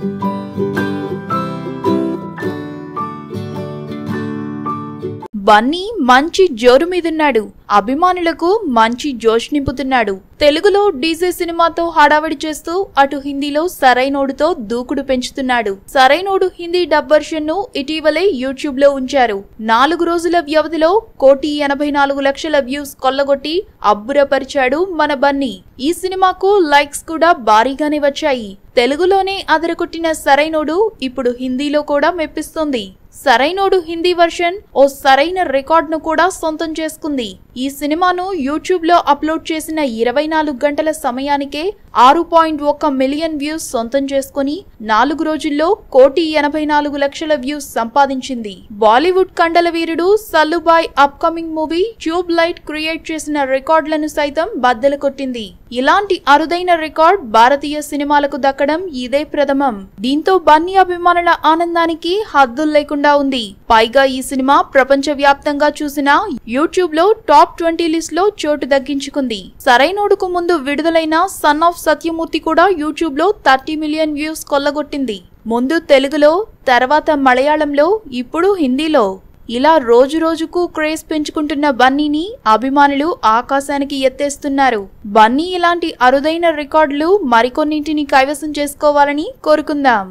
Thank you. Bunny మంచి జోరు మీదున్నాడు. అభిమానులకు మంచి జోష్ నింపుతున్నాడు. తెలుగులో డీజే సినిమాతో హడావిడి చేస్తూ అటు హిందీలో సరైనోడుతో దూకుడు పెంచుతున్నాడు. సరైనోడు హిందీ డబ్ వర్షన్ను ఇటీవలే యూట్యూబ్లో ఉంచారు. నాలుగు రోజుల వ్యవధిలో కోటి ఎనభై నాలుగు లక్షల వ్యూస్ కొల్లగొట్టి అబ్బురపరిచాడు మన బన్నీ. ఈ సినిమాకు లైక్స్ కూడా భారీగానే వచ్చాయి. తెలుగులోనే అదరకొట్టిన సరైనోడు ఇప్పుడు హిందీలో కూడా మెప్పిస్తుంది. సరైనోడు హిందీ వర్షన్ ఓ సరైన రికార్డ్ను కూడా సొంతం చేసుకుంది. ఈ సినిమాను యూట్యూబ్లో అప్లోడ్ చేసిన ఇరవై నాలుగు గంటల సమయానికే ఆరు పాయింట్ ఒక్క మిలియన్ వ్యూస్ సొంతం చేసుకుని నాలుగు రోజుల్లో కోటి ఎనభై నాలుగు లక్షల వ్యూస్ సంపాదించింది. బాలీవుడ్ కండల వీరుడు Sallubhai upcoming movie Tubelight create చేసిన రికార్డులను సైతం బద్దలు కొట్టింది. ఇలాంటి అరుదైన రికార్డ్ భారతీయ సినిమాలకు దక్కడం ఇదే ప్రథమం. దీంతో బన్నీ అభిమానుల ఆనందానికి హద్దులు లేకుండా ఉంది. పైగా ఈ సినిమా ప్రపంచ వ్యాప్తంగా చూసిన యూట్యూబ్లో టాప్ ట్వంటీ లిస్ట్లో చోటు దక్కించుకుంది. సరైనోడుకు ముందు విడుదలైన సన్ ఆఫ్ సత్యమూర్తి కూడా యూట్యూబ్లో థర్టీ మిలియన్ వ్యూస్ కొల్లగొట్టింది. ముందు తెలుగులో తర్వాత మలయాళంలో ఇప్పుడు హిందీలో. ఇలా రోజు రోజుకు క్రేజ్ పెంచుకుంటున్న బన్నీని అభిమానులు ఆకాశానికి ఎత్తేస్తున్నారు. బన్నీ ఇలాంటి అరుదైన రికార్డులు మరికొన్నింటిని కైవసం చేసుకోవాలని కోరుకుందాం.